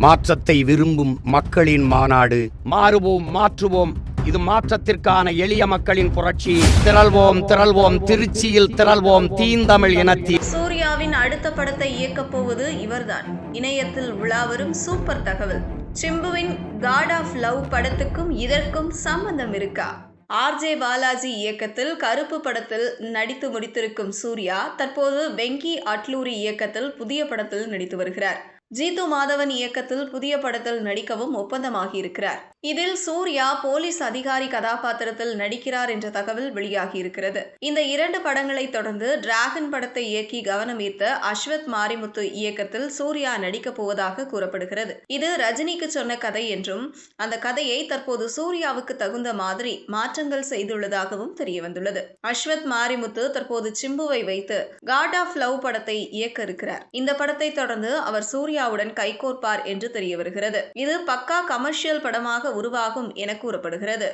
மாற்றத்தை விரும்பும் மக்களின் மாநாடு. மாறுவோம் மாற்றுவோம். இது மாற்றத்திற்கான எளிய மக்களின் புரட்சி. திரள்வோம் திரள்வோம். திருச்சியில் திரள்வோம். தீந்தமிழ் இனத்தில் சூர்யாவின் அடுத்த படத்தை இயக்கப் போவது இவர்தான். இணையத்தில் உலாவரும் சூப்பர் தகவல். சிம்புவின் காட் ஆஃப் லவ் படத்துக்கும் இதற்கும் சம்பந்தம் இருக்கா? ஆர்ஜே பாலாஜி இயக்கத்தில் கருப்பு படத்தில் நடித்து முடித்திருக்கும் சூர்யா தற்போது வெங்கி அட்லூரி இயக்கத்தில் புதிய படத்தில் நடித்து வருகிறார். ஜீது மாதவன் இயக்கத்தில் புதிய படத்தில் நடிக்கவும் ஒப்பந்தமாகியிருக்கிறார். இதில் சூர்யா போலீஸ் அதிகாரி கதாபாத்திரத்தில் நடிக்கிறார் என்ற தகவல் வெளியாகி இருக்கிறது இந்த இரண்டு படங்களை தொடர்ந்து டிராகன் படத்தை இயக்கி கவனம் ஈர்த்த அஸ்வத் மாரிமுத்து இயக்கத்தில் சூர்யா நடிக்கப் போவதாக கூறப்படுகிறது. இது ரஜினிக்கு சொன்ன கதை என்றும் அந்த கதையை தற்போது சூர்யாவுக்கு தகுந்த மாதிரி மாற்றங்கள் செய்துள்ளதாகவும் தெரிய வந்துள்ளது அஸ்வத் மாரிமுத்து தற்போது சிம்புவை வைத்து காட் ஆஃப் லவ் படத்தை இயக்க இருக்கிறார். இந்த படத்தை தொடர்ந்து அவர் சூர்யா சூர்யாவுடன் கைகோர்ப்பார் என்று தெரிய வருகிறது இது பக்கா கமர்ஷியல் படமாக உருவாகும் என கூறப்படுகிறது.